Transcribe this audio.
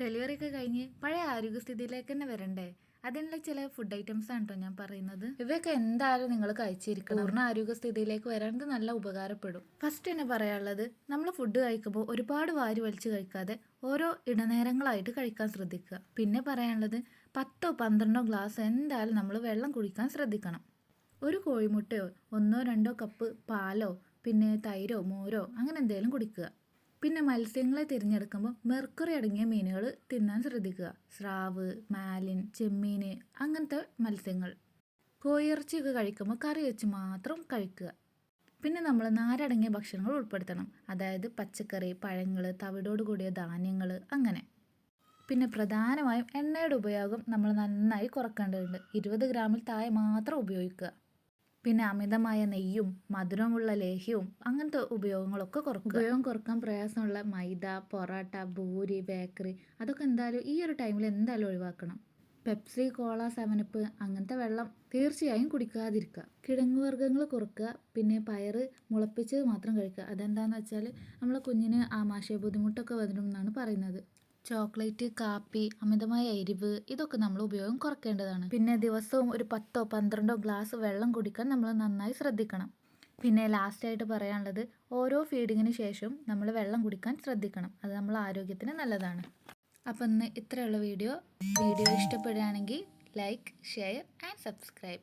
Delivery ഒക്കെ കഴിഞ്ഞ് പഴയ ആരോഗ്യസ്ഥിതിയിലേക്ക് തന്നെ വരണ്ടേ? അതിനുള്ള ചില ഫുഡ് ഐറ്റംസ് ആണ് കേട്ടോ ഞാൻ പറയുന്നത്. ഇവയൊക്കെ എന്തായാലും നിങ്ങൾ കഴിച്ചിരിക്കണം. പൂർണ ആരോഗ്യസ്ഥിതിയിലേക്ക് വരാൻ നല്ല ഉപകാരപ്പെടും. ഫസ്റ്റ് തന്നെ പറയാനുള്ളത് നമ്മൾ ഫുഡ് കഴിക്കുമ്പോൾ ഒരുപാട് വാരി വലിച്ചു കഴിക്കാതെ ഓരോ ഇടനേരങ്ങളായിട്ട് കഴിക്കാൻ ശ്രദ്ധിക്കുക. പിന്നെ പറയാനുള്ളത് പത്തോ പന്ത്രണ്ടോ ഗ്ലാസ് എന്തായാലും നമ്മൾ വെള്ളം കുടിക്കാൻ ശ്രദ്ധിക്കണം. ഒരു കോഴിമുട്ടയോ ഒന്നോ രണ്ടോ കപ്പ് പാലോ പിന്നെ തൈരോ മോരോ അങ്ങനെ എന്തെങ്കിലും കുടിക്കുക. പിന്നെ മത്സ്യങ്ങളെ തിരഞ്ഞെടുക്കുമ്പോൾ മെർക്കുറി അടങ്ങിയ മീനുകൾ തിന്നാൻ ശ്രദ്ധിക്കുക. സ്രാവ് മാലിൻ ചെമ്മീൻ അങ്ങനത്തെ മത്സ്യങ്ങൾ. കോയിറച്ചിയൊക്കെ കഴിക്കുമ്പോൾ കറി വെച്ച് മാത്രം കഴിക്കുക. പിന്നെ നമ്മൾ നാരടങ്ങിയ ഭക്ഷണങ്ങൾ ഉൾപ്പെടുത്തണം. അതായത് പച്ചക്കറി പഴങ്ങൾ തവിടോട് കൂടിയ ധാന്യങ്ങൾ അങ്ങനെ. പിന്നെ പ്രധാനമായും എണ്ണയുടെ ഉപയോഗം നമ്മൾ നന്നായി കുറക്കേണ്ടതുണ്ട്. ഇരുപത് ഗ്രാമിൽ താഴെ മാത്രം ഉപയോഗിക്കുക. പിന്നെ അമിതമായ നെയ്യും മധുരമുള്ള ലേഹ്യവും അങ്ങനത്തെ ഉപയോഗങ്ങളൊക്കെ കുറക്കും ഉപയോഗം കുറയ്ക്കാൻ പ്രയാസമുള്ള മൈദ പൊറോട്ട ഭൂരി ബേക്കറി അതൊക്കെ എന്തായാലും ഈ ഒരു ടൈമിൽ എന്തായാലും ഒഴിവാക്കണം. പെപ്സി കോള സെവനപ്പ് അങ്ങനത്തെ വെള്ളം തീർച്ചയായും കുടിക്കാതിരിക്കുക. കിഴങ്ങ് വർഗങ്ങൾ കുറക്കുക പിന്നെ പയർ മുളപ്പിച്ചത് മാത്രം കഴിക്കുക. അതെന്താണെന്ന് വെച്ചാൽ നമ്മളെ കുഞ്ഞിന് ആമാശയ ബുദ്ധിമുട്ടൊക്കെ വരും എന്നാണ് പറയുന്നത്. ചോക്ലേറ്റ് കാപ്പി അമിതമായ എരിവ് ഇതൊക്കെ നമ്മൾ ഉപയോഗം കുറയ്ക്കേണ്ടതാണ് പിന്നെ ദിവസവും ഒരു പത്തോ പന്ത്രണ്ടോ ഗ്ലാസ് വെള്ളം കുടിക്കാൻ നമ്മൾ നന്നായി ശ്രദ്ധിക്കണം. പിന്നെ ലാസ്റ്റായിട്ട് പറയാനുള്ളത് ഓരോ ഫീഡിങ്ങിന് ശേഷം നമ്മൾ വെള്ളം കുടിക്കാൻ ശ്രദ്ധിക്കണം. അത് നമ്മൾ ആരോഗ്യത്തിന് നല്ലതാണ്. അപ്പം ഇന്ന് ഇത്രയുള്ള വീഡിയോ. വീഡിയോ ഇഷ്ടപ്പെടുകയാണെങ്കിൽ ലൈക്ക് ഷെയർ ആൻഡ് സബ്സ്ക്രൈബ്